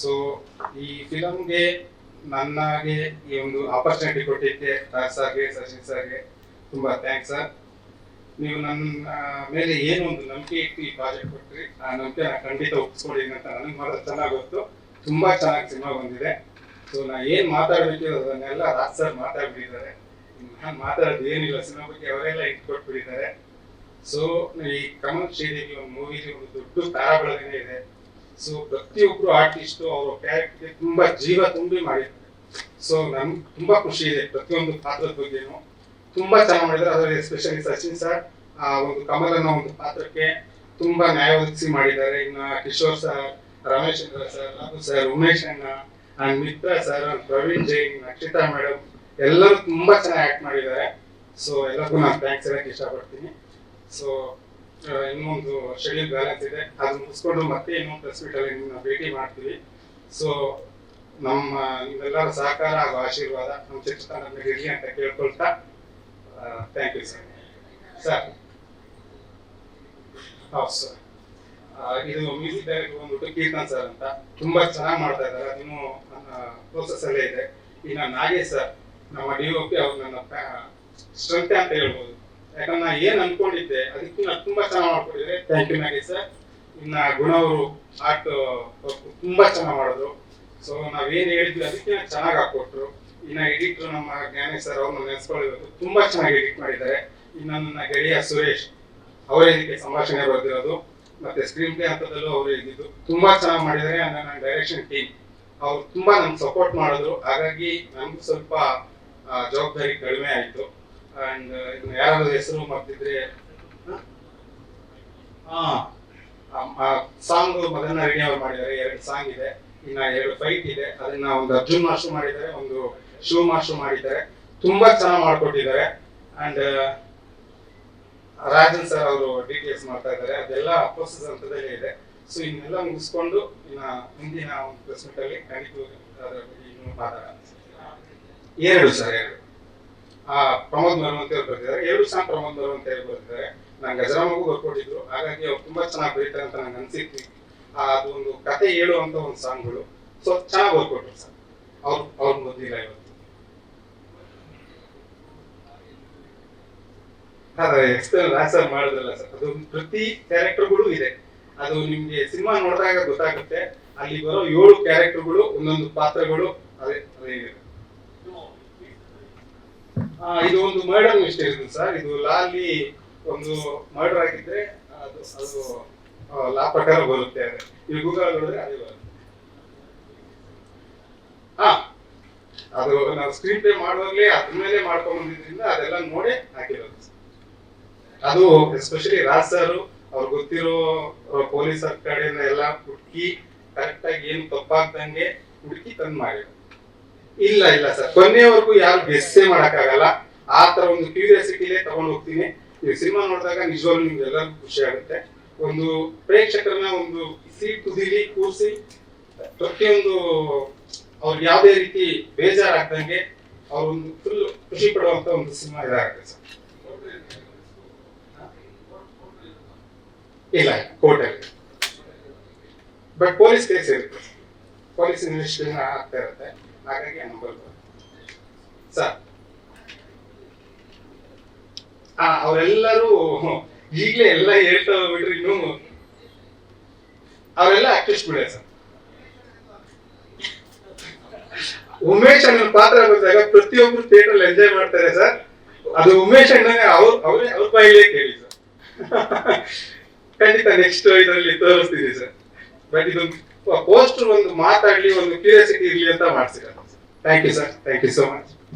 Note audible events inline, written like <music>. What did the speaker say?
So ಈ ಫಿಲಮ್ಗೆ ನನಗೆ ಈ ಒಂದು ಆಪರ್ಚುನಿಟಿ ಕೊಟ್ಟಿದ್ದೆ ರಾಜ್ ಸರ್ಗೆ ಸಚಿನ್ ಸರ್ಗೆ ತುಂಬಾ ಥ್ಯಾಂಕ್ಸ್ ಸರ್ ನೀವು ನನ್ನ ಮೇಲೆ ಏನು ಒಂದು ನಂಬಿಕೆ ಇಟ್ಟು ಈ ಪ್ರಾಜೆಕ್ಟ್ ಕೊಟ್ರಿ, ಆ ನಂಬಿಕೆ ಖಂಡಿತ ಒಪ್ಪಿಸ್ಕೊಡಿದ್ದೀನಿ ಅಂತ ನನಗೆ ಮಾತ್ರ ಚೆನ್ನಾಗಿ ಗೊತ್ತು. ತುಂಬಾ ಚೆನ್ನಾಗಿ ಸಿನಿಮಾ ಬಂದಿದೆ. ಸೊ ನಾ ಏನ್ ಮಾತಾಡ್ಬೇಕು ಅದನ್ನೆಲ್ಲ ರಾಜ್ ಸರ್ ಮಾತಾಡ್ಬಿಟ್ಟಿದ್ದಾರೆ. ನಾನು ಮಾತಾಡೋದು ಏನಿಲ್ಲ, ಸಿನಿಮಾ ಬಗ್ಗೆ ಅವರೆಲ್ಲ ಇಟ್ಕೊಟ್ಬಿಟ್ಟಿದ್ದಾರೆ. ಸೊ ಈ ಕಮಲ್ ಶ್ರೀದೇವಿ ಒಂದು ಮೂವಿಲಿ ಒಂದು ದೊಡ್ಡ ತಾರಾಬಳಗನೆ ಇದೆ. ಸೊ ಪ್ರತಿಯೊಬ್ರು ಆರ್ಟಿಸ್ಟ್ ಅವರ ಕ್ಯಾರೆಕ್ಟರ್ ತುಂಬಾ ಜೀವ ತುಂಬಿ ಮಾಡಿದ್ದಾರೆ ಸೊ ನಮ್ಗೆ ತುಂಬಾ ಖುಷಿ ಇದೆ ಪ್ರತಿಯೊಂದು ಪಾತ್ರದ ಬಗ್ಗೆನು. ತುಂಬಾ ಚೆನ್ನಾಗಿ ಮಾಡಿದ್ದಾರೆ. ಅದರಲ್ಲಿ ಎಸ್ಪೆಷಲಿ ಸಚಿನ್ ಸರ್ ಆ ಒಂದು ಕಮಲನ ಒಂದು ಪಾತ್ರಕ್ಕೆ ತುಂಬಾ ನ್ಯಾಯ ಒದಗಿಸಿ ಮಾಡಿದ್ದಾರೆ. ಇನ್ನ Kishore sir Ramesh Chandra sir Raghu sir Umesh ಅಣ್ಣ and Mitra sir Praveen Jain Nakshita madam ಎಲ್ಲರೂ ತುಂಬಾ ಚೆನ್ನಾಗಿ ಆಕ್ಟ್ ಮಾಡಿದ್ದಾರೆ. ಸೊ ಎಲ್ಲರಿಗೂ ನಾನು ಥ್ಯಾಂಕ್ಸ್ ಹೇಳಕ್ ಇಷ್ಟಪಡ್ತೀನಿ. ಸೊ ಇನ್ನೊಂದು ಶೆಡ್ಯೂಲ್ ಬ್ಯಾಲೆನ್ಸ್ ಇದೆ. ಅದನ್ನ ಮುಗಿಸ್ಕೊಂಡು ಮತ್ತೆ ಇನ್ನೊಂದು ನಿಮ್ಮನ್ನ ಭೇಟಿ ಮಾಡ್ತೀವಿ. ಸೊ ನಮ್ಮ, ನಿಮ್ಮೆಲ್ಲರ ಸಹಕಾರ ಹಾಗೂ ಆಶೀರ್ವಾದ ನಮ್ಮ ಚಿತ್ರತಂಡ ಇರಲಿ ಅಂತ ಕೇಳ್ಕೊಳ್ತಾ ಥ್ಯಾಂಕ್ ಯು ಸರ್ ಸರ್ ಹೌದು ಸರ್ ಇದು ಮ್ಯೂಸಿಕ್ ಡೈರೆಕ್ಟರ್ ಬಂದ್ಬಿಟ್ಟು ಕೀರ್ತನ್ ಸರ್ ಅಂತ. ತುಂಬಾ ಚೆನ್ನಾಗಿ ಮಾಡ್ತಾ ಇದ್ದಾರೆ. ಅದನ್ನು ಪ್ರೋಸೆಸ್ ಅಲ್ಲೇ ಇದೆ. ಇನ್ನು ನಾಗೇಶ್ ಸರ್ ನಮ್ಮ ಡಿ ಒ ಪಿ ಅವ್ರು ನನ್ನ ಸ್ಟ್ರೆಂತ್ ಅಂತ ಹೇಳ್ಬೋದು. ಯಾಕಂದ್ರೆ ನಾ ಏನ್ ಅನ್ಕೊಂಡಿದ್ದೆ ಅದಕ್ಕಿಂತ ತುಂಬಾ ಚೆನ್ನಾಗಿ ಮಾಡ್ಕೊಂಡಿದ್ರೆ ಥ್ಯಾಂಕ್ ಯು ನಾಗೇಶ್ ಸರ್ ಇನ್ನ ಗುಣ ಅವರು ಆರ್ಟ್ ತುಂಬಾ ಚೆನ್ನಾಗಿ ಮಾಡಿದ್ರು. ಸೊ ನಾವೇನ್ ಹೇಳಿದ್ವಿ, ಅದಕ್ಕೆ ಚೆನ್ನಾಗಿ ಹಾಕೊಟ್ರು. ಇನ್ನ ಎಡಿಟರ್ ನಮ್ಮ ಜ್ಞಾನೇಶ್ ಸರ್ ಅವ್ರನ್ನ ನೆನೆಸ್ಕೊಳ್ಬೇಕು ತುಂಬಾ ಚೆನ್ನಾಗಿ ಎಡಿಟ್ ಮಾಡಿದ್ದಾರೆ. ಇನ್ನ ನನ್ನ ಗೆಳೆಯ ಸುರೇಶ್, ಅವರೇ ಇದಕ್ಕೆ ಸಂಭಾಷಣೆ ಬರೆದಿರೋದು. ಮತ್ತೆ ಸ್ಕ್ರೀನ್ ಪ್ಲೇ ಹಂತದಲ್ಲೂ ಅವರೇ ಇದ್ದಿದ್ದು. ತುಂಬಾ ಚೆನ್ನಾಗಿ ಮಾಡಿದ್ದಾರೆ. ಅಂದ್ರೆ ನನ್ನ ಡೈರೆಕ್ಷನ್ ಟೀಮ್ ಅವ್ರು ತುಂಬಾ ನಮ್ಗೆ ಸಪೋರ್ಟ್ ಮಾಡಿದ್ರು. ಹಾಗಾಗಿ ನಮ್ಗೆ ಸ್ವಲ್ಪ ಜವಾಬ್ದಾರಿ ಕಡಿಮೆ ಆಯ್ತು. ಅಂಡ್ ಇದನ್ನ ಯಾರಾದ್ರೂ ಹೆಸರು ಮರ್ತಿದ್ರೆ ಸಾಂಗ್ ಮದನ ರೆಡ್ಡಿ ಅವ್ರು ಮಾಡಿದ್ದಾರೆ, ಎರಡು ಸಾಂಗ್ ಇದೆ, ಇನ್ನ ಎರಡು ಫೈಟ್ ಇದೆ, ಅದನ್ನ ಒಂದು ಅರ್ಜುನ್ ಮಾಸ್ಟರ್ ಮಾಡಿದ್ದಾರೆ, ಒಂದು ಶಿವ ಮಾಸ್ಟರ್ ಮಾಡಿದ್ದಾರೆ, ತುಂಬಾ ಚೆನ್ನಾಗಿ ಮಾಡ್ಕೊಟ್ಟಿದ್ದಾರೆ ಅಂಡ್ ರಾಜನ್ ಸರ್ ಅವರು ಡಿಟೇಲ್ಸ್ ಮಾಡ್ತಾ ಇದ್ದಾರೆ, ಅದೆಲ್ಲ ಪ್ರೋಸೆಸ್ ಹಂತದಲ್ಲೇ ಇದೆ ಸೊ ಇನ್ನೆಲ್ಲ ಮುಗಿಸ್ಕೊಂಡು, ಇನ್ನ ಮುಂದಿನ ಒಂದು ಪ್ರೆಸ್ ಮೀಟ್ ಅಲ್ಲಿ ಖಂಡಿತ ಎರಡು ಸರ್ ಎರಡು. ಆ ಪ್ರಮೋದ್ ಮರುವಂತೆ ಅವ್ರು ಬರ್ತಿದ್ದಾರೆ. ಏಳು ಸಾಂಗ್ ಪ್ರಮೋದ್ ಮರುವಂತ ಹೇಳಿ ಬರ್ತಿದ್ದಾರೆ. ನಂಗೆ ಗಜರಾಮಗೂ ಬರ್ಕೊಟ್ಟಿದ್ರು. ಹಾಗಾಗಿ ಅವ್ರು ತುಂಬಾ ಚೆನ್ನಾಗಿ ಬರೀತಾರೆ ಅಂತ ನಂಗೆ ಅನ್ಸಿತ್ತು ಆ, ಅದು ಒಂದು ಕತೆ ಹೇಳುವಂತ ಒಂದು ಸಾಂಗ್ಗಳು. ಸೊ ಚೆನ್ನಾಗಿ ಬರ್ಕೊಟ್ರು ಸರ್. ಅವ್ರು ಅವ್ರ ಮೊದಲಿಲ್ಲ ಇವತ್ತು. ಅದೇ ಎಕ್ಸ್ಟರ್ನಲ್ ಸರ್ ಮಾಡೋದಲ್ಲ ಸರ್. ಅದು ಪ್ರತಿ ಕ್ಯಾರೆಕ್ಟರ್ಗಳು ಇದೆ. ಅದು ನಿಮ್ಗೆ ಸಿನಿಮಾ ನೋಡಿದಾಗ ಗೊತ್ತಾಗುತ್ತೆ. ಅಲ್ಲಿ ಬರೋ ಏಳು ಕ್ಯಾರೆಕ್ಟರ್ಗಳು ಒಂದೊಂದು ಪಾತ್ರಗಳು ಅದೇ ಅದೇ ಇದೆ ಒಂದು ಮರ್ಡರ್ ಮಿಸ್ಟೇಕ್ ಸರ್ ಇದು ಲಾಲಿ ಒಂದು ಮರ್ಡರ್ ಆಗಿದ್ರೆ ಅದು ಅದು ಲಾ ಪ್ರಕಾರ ಬರುತ್ತೆ. ಇಲ್ಲಿ ಗೂಗಲ್ ನೋಡಿದ್ರೆ ಅದೇ ಬರುತ್ತೆ. ಅದು ನಾವು ಸ್ಕ್ರೀನ್ ಪ್ಲೇ ಮಾಡುವಾಗಲೇ ಅದ್ರ ಮೇಲೆ ಮಾಡ್ಕೊಂಡ್ಬಂದಿದ್ರಿಂದ ಅದೆಲ್ಲ ನೋಡಿ ಹಾಕಿರೋದು ಅದು ಎಸ್ಪೆಷಲಿ ರಾಜ್ ಸರ್ ಅವ್ರು ಗೊತ್ತಿರೋ ಪೊಲೀಸರ್ ಕಡೆಯಿಂದ ಎಲ್ಲ ಹುಡುಕಿ ಕರೆಕ್ಟ್ ಆಗಿ ಏನು ತಪ್ಪಾಗ್ದಂಗೆ ಹುಡುಕಿ ತಂದು ಮಾಡಿದ್ರು ಇಲ್ಲ ಇಲ್ಲ ಸರ್ ಕೊನೆಯವರೆಗೂ ಯಾರು ಗೆಸ್ಸೇ ಮಾಡೋಕ್ಕಾಗಲ್ಲ. ಆ ತರ ಒಂದು ಕ್ಯೂರಿಯಾಸಿಟಿಲೇ ತಗೊಂಡು ಹೋಗ್ತೀನಿ. ನೀವು ಸಿನಿಮಾ ನೋಡಿದಾಗ ನಿಜವಾಗ್ಲೂ ನಿಮ್ಗೆ ಎಲ್ಲರಿಗೂ ಖುಷಿ ಆಗುತ್ತೆ. ಒಂದು ಪ್ರೇಕ್ಷಕರನ್ನ ಒಂದು ಸೀಟ್ ಕುದಿಲಿ, ಕೂರಿಸಿ, ಪ್ರತಿಯೊಂದು ಅವ್ರಿಗೆ ಯಾವುದೇ ರೀತಿ ಬೇಜಾರಾಗ್ದಂಗೆ ಅವ್ರೊಂದು ಫುಲ್ ಖುಷಿ ಪಡುವಂತ ಒಂದು ಸಿನಿಮಾ ಇದಾಗುತ್ತೆ ಸರ್ ಇಲ್ಲ ಕೋರ್ಟಲ್ಲಿ ಬಟ್ ಪೊಲೀಸ್ ಕೇಸ್ ಇರುತ್ತೆ. ಪೊಲೀಸ್ ಇನ್ವೆಸ್ಟಿಗೇಷನ್ ಆಗ್ತಾ ಇರುತ್ತೆ. ಹಾಗಾಗಿ ಸರ್. ಆ, ಅವರೆಲ್ಲರೂ ಈಗಲೇ ಎಲ್ಲ ಹೇಳ್ತಾ ಹೋಗ್ಬಿಟ್ರಿ ಇನ್ನು ಅವರೆಲ್ಲ ಆಕ್ಟಿಸ್ಟ್ ಬಿಡ ಸರ್. ಉಮೇಶ್ ಅಣ್ಣ ಪಾತ್ರ ಬಂದಾಗ ಪ್ರತಿಯೊಬ್ರು ಥಿಯೇಟರ್ ಎಂಜಾಯ್ ಮಾಡ್ತಾರೆ ಸರ್. ಅದು ಉಮೇಶ್ ಅಣ್ಣನೇ ಅವ್ರ, ಅವ್ರೇ, ಅವ್ರ ಬಾಯಿಲೇ ಕೇಳಿ ಸರ್. <laughs> ಖಂಡಿತ ನೆಕ್ಸ್ಟ್ ಇದರಲ್ಲಿ ತೋರಿಸ್ತೀನಿ ಸರ್. ಬಟ್ ಇದು ಪೋಸ್ಟರ್ ಒಂದು ಮಾತಾಡ್ಲಿ, ಒಂದು ಕ್ಯೂರಿಯಾಸಿಟಿ ಇರ್ಲಿ ಅಂತ ಮಾಡ್ಸಿರೋದು thank you sir thank you so much